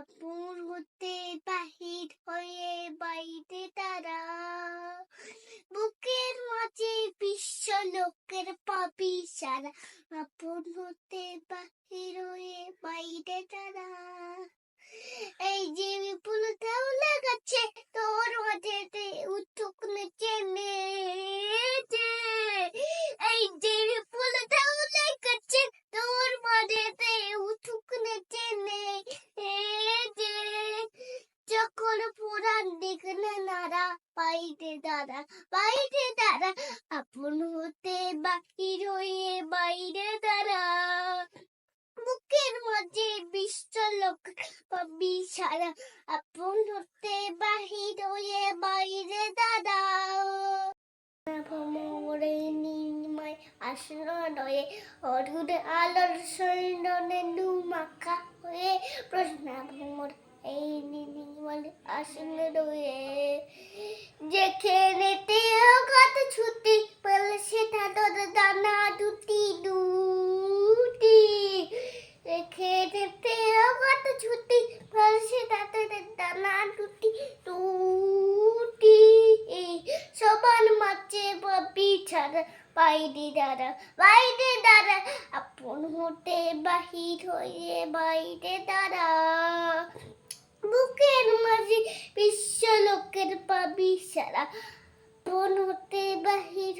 আপন হতে বাহির হয়ে বাইরে তারা। বুকের মাঝে বিশ্ব লোকের পাবি সারা আপন হতে বাহির হয়ে বাইরে তারা। বাইরে দাঁড়া বাইরে দাঁড়া আপন হতে বাকি রয়ে বাইরে দাঁড়া মুখের মধ্যে বিশ্ব লোক পাবি সারা আপন নির্ময় আসন নয়ে অধুর আলোর সৈন্যনে মাখা হয়ে প্রশ্ন ভ্রমর এই নিনি বলে আসন রয়ে যেখানে ছাড়া বাইরে দাদা বাইরে দাদা, আপন হতে বাহির হয়ে বাইরে দাদা। বুকের মাঝে বিশ্ব লোকের পাবি সারা, আপন হতে বাহির